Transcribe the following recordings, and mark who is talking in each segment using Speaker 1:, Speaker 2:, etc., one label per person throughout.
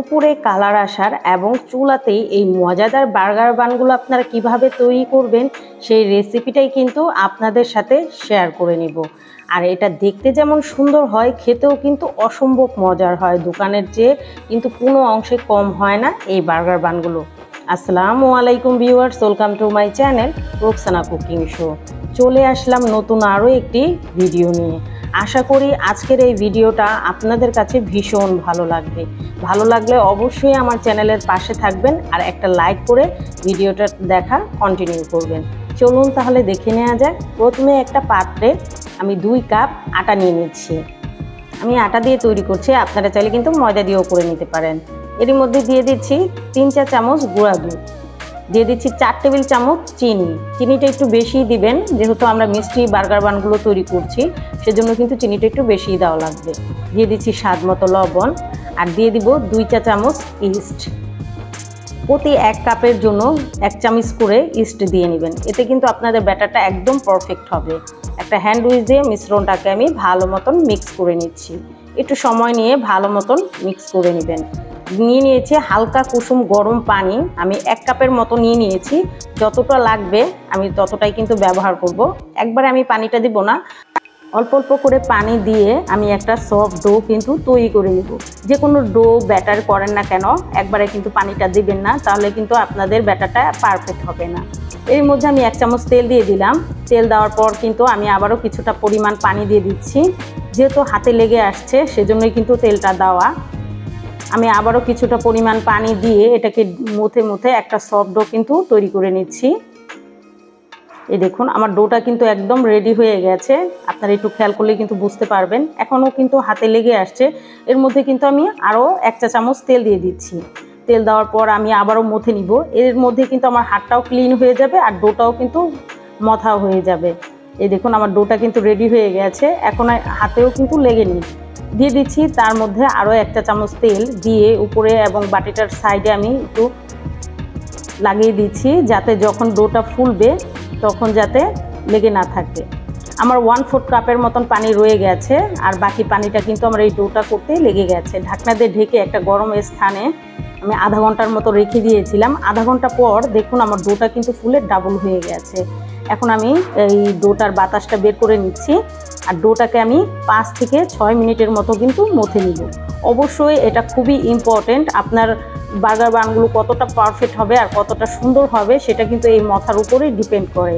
Speaker 1: উপরে কালার আসার এবং চুলাতেই এই মজাদার বার্গার বানগুলো আপনারা কীভাবে তৈরি করবেন, সেই রেসিপিটাই কিন্তু আপনাদের সাথে শেয়ার করে নিব। আর এটা দেখতে যেমন সুন্দর হয়, খেতেও কিন্তু অসম্ভব মজার হয়। দোকানের চেয়ে কিন্তু কোনো অংশে কম হয় না এই বার্গার বানগুলো। আসসালামু আলাইকুম viewers welcome to my channel Roksana cooking show চলে আসলাম নতুন আরও একটি ভিডিও নিয়ে। আশা করি আজকের এই ভিডিওটা আপনাদের কাছে ভীষণ ভালো লাগবে। ভালো লাগলে অবশ্যই আমার চ্যানেলের পাশে থাকবেন আর একটা লাইক করে ভিডিওটা দেখা কন্টিনিউ করবেন। চলুন তাহলে দেখে নেওয়া যাক। প্রথমে একটা পাত্রে আমি দুই কাপ আটা নিয়ে নিচ্ছি। আমি আটা দিয়ে তৈরি করছি। আপনারা চাইলে কিন্তু ময়দা দিয়েও করে নিতে পারেন। এর মধ্যে দিয়ে দিচ্ছি তিন চা চামচ গুঁড়া দুধ। দিয়ে দিচ্ছি চার টেবিল চামচ চিনি। চিনিটা একটু বেশি দিবেন, যেহেতু আমরা মিষ্টি বার্গার বানগুলো তৈরি করছি, সেজন্য কিন্তু চিনিটা একটু বেশিই দেওয়া লাগবে। দিয়ে দিচ্ছি স্বাদ মতো লবণ, আর দিয়ে দিব দুই চা চামচ ইস্ট। প্রতি এক কাপের জন্য এক চামচ করে ইস্ট দিয়ে নেবেন। এতে কিন্তু আপনাদের ব্যাটারটা একদম পারফেক্ট হবে। একটা হ্যান্ড উইচ দিয়ে মিশ্রণটাকে আমি ভালো মতন মিক্স করে নিচ্ছি। একটু সময় নিয়ে ভালো মতন মিক্স করে নেবেন। নিয়ে নিয়েছি হালকা কুসুম গরম পানি। আমি এক কাপের মতো নিয়ে নিয়েছি। যতটা লাগবে আমি ততটাই কিন্তু ব্যবহার করব। একবারে আমি পানিটা দিব না। অল্প অল্প করে পানি দিয়ে আমি একটা সফট ডো কিন্তু তৈরি করে নেব। যে কোনো ডো ব্যাটার করেন না কেন, একবারে কিন্তু পানিটা দিবেন না, তাহলে কিন্তু আপনাদের ব্যাটারটা পারফেক্ট হবে না। এর মধ্যে আমি এক চামচ তেল দিয়ে দিলাম। তেল দেওয়ার পর কিন্তু আমি আবারও কিছুটা পরিমাণ পানি দিয়ে দিচ্ছি। যেহেতু হাতে লেগে আসছে, সেজন্যই কিন্তু তেলটা দেওয়া। আমি আবারও কিছুটা পরিমাণ পানি দিয়ে এটাকে মুথে মুথে একটা সফট ডো কিন্তু তৈরি করে নিচ্ছি। এই দেখুন, আমার ডোটা কিন্তু একদম রেডি হয়ে গেছে। আপনারা একটু খেয়াল করলে কিন্তু বুঝতে পারবেন। এখনও কিন্তু হাতে লেগে আসছে। এর মধ্যে কিন্তু আমি আরও এক চা চামচ তেল দিয়ে দিচ্ছি। তেল দেওয়ার পর আমি আবারও মথে নিব। এর মধ্যে কিন্তু আমার হাতটাও ক্লিন হয়ে যাবে আর ডোটাও কিন্তু মথা হয়ে যাবে। এই দেখুন, আমার ডোটা কিন্তু রেডি হয়ে গেছে। এখন হাতেও কিন্তু লেগে নি। দিয়ে দিচ্ছি। তার মধ্যে আরও একটা চামচ তেল দিয়ে উপরে এবং বাটিটার সাইডে আমি একটু লাগিয়ে দিচ্ছি যাতে যখন ডোটা ফুলবে তখন যাতে লেগে না থাকে। আমার ওয়ান ফোর্থ কাপের মতন পানি রয়ে গেছে, আর বাকি পানিটা কিন্তু আমার এই ডোটা করতে লেগে গেছে। ঢাকনা দিয়ে ঢেকে একটা গরম স্থানে আমি আধা ঘণ্টার মতো রেখে দিয়েছিলাম। আধা ঘণ্টা পর দেখুন আমার ডোটা কিন্তু ফুলে ডাবল হয়ে গেছে। এখন আমি এই ডোটার বাতাসটা বের করে নিচ্ছি, আর ডোটাকে আমি পাঁচ থেকে ছয় মিনিটের মতো কিন্তু মথে নিব। অবশ্যই এটা খুবই ইম্পর্টেন্ট আপনার বার্গার বানগুলো কতটা পারফেক্ট হবে আর কতটা সুন্দর হবে, সেটা কিন্তু এই মথার উপরেই ডিপেন্ড করে।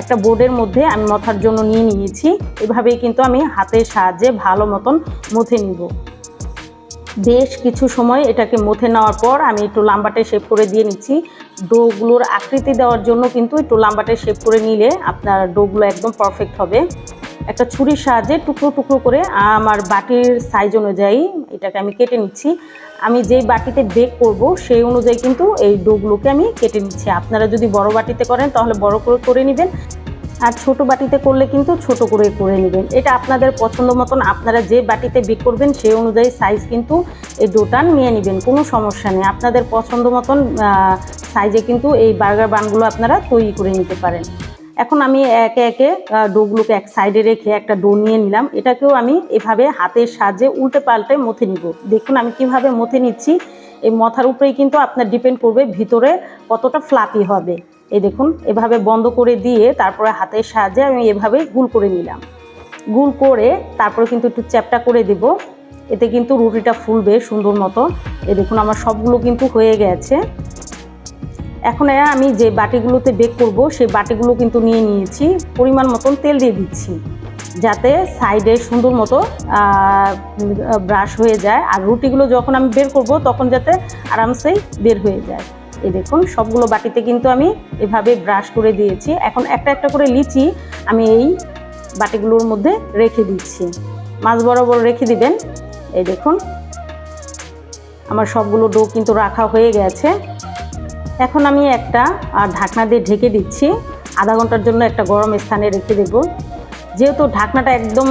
Speaker 1: একটা বোর্ডের মধ্যে আমি মথার জন্য নিয়ে নিয়েছি। এভাবেই কিন্তু আমি হাতের সাহায্যে ভালো মতন মথে নিব। বেশ কিছু সময় এটাকে মথে নেওয়ার পর আমি একটু লাম্বাটে শেপ করে দিয়ে নিচ্ছি। ডোগুলোর আকৃতি দেওয়ার জন্য কিন্তু একটু লাম্বাটে শেপ করে নিলে আপনার ডোগুলো একদম পারফেক্ট হবে। একটা ছুরির সাহায্যে টুকরো টুকরো করে আমার বাটির সাইজ অনুযায়ী এটাকে আমি কেটে নিচ্ছি। আমি যেই বাটিতে বেক করব, সেই অনুযায়ী কিন্তু এই ডোগুলোকে আমি কেটে নিচ্ছি। আপনারা যদি বড় বাটিতে করেন, তাহলে বড় করে করে নেবেন। আর ছোট বাটিতে করলে কিন্তু ছোট করে করে নেবেন। এটা আপনাদের পছন্দ মতন আপনারা যে বাটিতে বেক করবেন, সেই অনুযায়ী সাইজ কিন্তু এই ডোটা নিয়ে নেবেন। কোনো সমস্যা নেই। আপনাদের পছন্দ মতন সাইজে কিন্তু এই বার্গার বানগুলো আপনারা তৈরি করে নিতে পারেন। এখন আমি একে একে ডোগুলোকে এক সাইডে রেখে একটা ডো নিয়ে নিলাম। এটাকেও আমি এভাবে হাতের সাহায্যে উল্টে পাল্টে মথে নিব। দেখুন আমি কীভাবে মথে নিচ্ছি। এই মথার উপরেই কিন্তু আপনার ডিপেন্ড করবে ভিতরে কতটা ফ্লাপি হবে। এই দেখুন, এভাবে বন্ধ করে দিয়ে তারপরে হাতের সাহায্যে আমি এভাবে গুল করে নিলাম। গুল করে তারপরে কিন্তু একটু চ্যাপটা করে দেব। এতে কিন্তু রুটিটা ফুলবে সুন্দর মতো। এ দেখুন, আমার সবগুলো কিন্তু হয়ে গেছে। এখন আমি যে বাটিগুলোতে বেক করব, সেই বাটিগুলো কিন্তু নিয়ে নিয়েছি, পরিমাণ মতন তেল দিয়ে দিচ্ছি, যাতে সাইডে সুন্দর মতো ব্রাশ হয়ে যায়। আর রুটিগুলো যখন আমি বের করব, তখন যাতে আরামসেই বের হয়ে যায়। এই দেখুন, সবগুলো বাটিতে কিন্তু আমি এভাবে ব্রাশ করে দিয়েছি। এখন একটা একটা করে লিচি আমি এই বাটিগুলোর মধ্যে রেখে দিচ্ছি। মাছ বরাবর রেখে দিবেন। এই দেখুন, আমার সবগুলো ডো কিন্তু রাখা হয়ে গেছে। এখন আমি একটা ঢাকনা দিয়ে ঢেকে দিচ্ছি। আধা ঘণ্টার জন্য একটা গরম স্থানে রেখে দেব। যেহেতু ঢাকনাটা একদম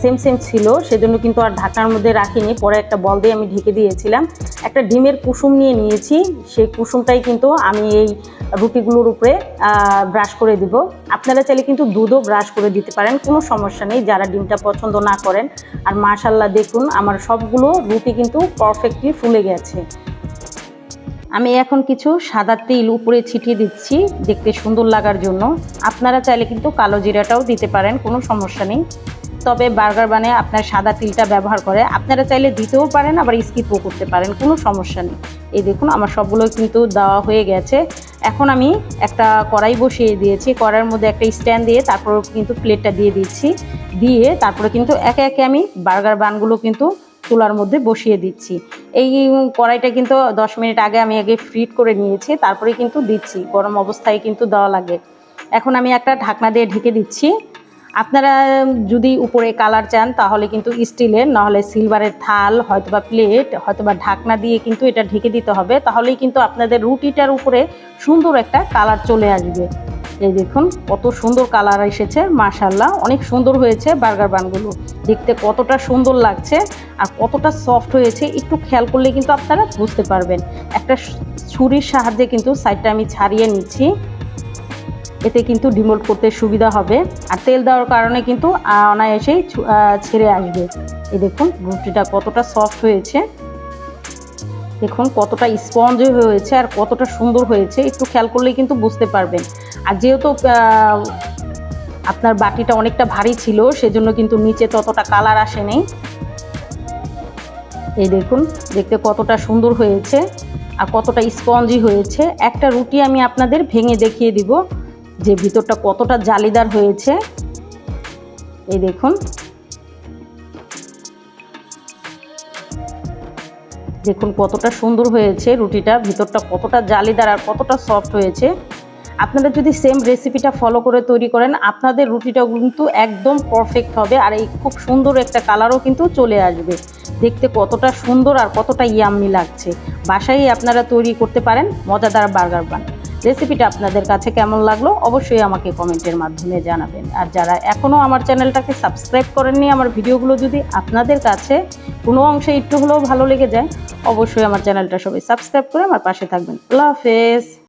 Speaker 1: সেম সেম ছিল, সেজন্য কিন্তু আর ঢাকনার মধ্যে রাখিনি। পরে একটা বল দিয়ে আমি ঢেকে দিয়েছিলাম। একটা ডিমের কুসুম নিয়ে নিয়েছি। সেই কুসুমটাই কিন্তু আমি এই রুটিগুলোর উপরে ব্রাশ করে দিব। আপনারা চাইলে কিন্তু দুধও ব্রাশ করে দিতে পারেন। কোনো সমস্যা নেই। যারা ডিমটা পছন্দ না করেন, আর মাশাল্লাহ দেখুন, আমার সবগুলো রুটি কিন্তু পারফেক্টলি ফুলে গেছে। আমি এখন কিছু সাদা তেল উপরে ছিটিয়ে দিচ্ছি দেখতে সুন্দর লাগার জন্য। আপনারা চাইলে কিন্তু কালো জিরাটাও দিতে পারেন, কোনো সমস্যা নেই। তবে বার্গার বানে আপনার সাদা তিলটা ব্যবহার করে আপনারা চাইলে দিতেও পারেন, আবার স্কিপও করতে পারেন, কোনো সমস্যা নেই। এই দেখুন, আমার সবগুলো কিন্তু দেওয়া হয়ে গেছে। এখন আমি একটা কড়াই বসিয়ে দিয়েছি, কড়াইয়ের মধ্যে একটা স্ট্যান্ড দিয়ে তারপর কিন্তু প্লেটটা দিয়ে দিচ্ছি। দিয়ে তারপরে কিন্তু একে একে আমি বার্গার বানগুলো কিন্তু চুলার মধ্যে বসিয়ে দিচ্ছি। এই কড়াইটা কিন্তু দশ মিনিট আগে আমি আগে ফ্রিট করে নিয়েছি, তারপরে কিন্তু দিচ্ছি। গরম অবস্থায় কিন্তু দেওয়া লাগে। এখন আমি একটা ঢাকনা দিয়ে ঢেকে দিচ্ছি। আপনারা যদি উপরে কালার চান, তাহলে কিন্তু স্টিলের, নাহলে সিলভারের থাল, হয়তোবা প্লেট, হয়তোবা ঢাকনা দিয়ে কিন্তু এটা ঢেকে দিতে হবে। তাহলেই কিন্তু আপনাদের রুটিটার উপরে সুন্দর একটা কালার চলে আসবে। এই দেখুন, কত সুন্দর কালার এসেছে মাশাল্লাহ অনেক সুন্দর হয়েছে বার্গার বানগুলো। দেখতে কতটা সুন্দর লাগছে আর কতটা সফট হয়েছে, একটু খেয়াল করলে কিন্তু আপনারা বুঝতে পারবেন। একটা ছুরির সাহায্যে কিন্তু সাইডটা আমি ছাড়িয়ে নিচ্ছি। এতে কিন্তু ডিমোল্ড করতে সুবিধা হবে। আর তেল দেওয়ার কারণে কিন্তু অনায়াসেই ছেড়ে আসবে। এই দেখুন, রুটিটা কতটা সফট হয়েছে। দেখুন, কতটা স্পঞ্জ হয়েছে আর কতটা সুন্দর হয়েছে। একটু খেয়াল করলেই কিন্তু বুঝতে পারবেন। আর যেহেতু আপনার বাটিটা অনেকটা ভারী ছিল, সেজন্য কিন্তু নিচে ততটা কালার আসেনি এই দেখুন, দেখতে কতটা সুন্দর হয়েছে আর কতটা স্পঞ্জি হয়েছে। একটা রুটি আমি আপনাদের ভেঙে দেখিয়ে দিব যে ভিতরটা কতটা জালিদার হয়েছে। এই দেখুন। দেখুন কতটা সুন্দর হয়েছে রুটিটা, ভিতরটা কতটা জালিদার আর কতটা সফট হয়েছে। আপনারা যদি সেম রেসিপিটা ফলো করে তৈরি করেন, আপনাদের রুটিটাও কিন্তু একদম পারফেক্ট হবে আর এই খুব সুন্দর একটা কালারও কিন্তু চলে আসবে। দেখতে কতটা সুন্দর আর কতটা ইয়াম্মি লাগছে। বাসায় আপনারা তৈরি করতে পারেন মজাদার বার্গার বান রেসিপিটা আপনাদের কাছে কেমন লাগল অবশ্যই আমাকে কমেন্টের মাধ্যমে জানাবেন। আর যারা এখনও আমার চ্যানেলটাকে সাবস্ক্রাইব করেননি, আমার ভিডিওগুলো যদি আপনাদের কাছে কোনো অংশে একটু হলেও ভালো লেগে যায়, অবশ্যই আমার চ্যানেলটা সবাই সাবস্ক্রাইব করে আমার পাশে থাকবেন। আল্লাহ হাফেজ।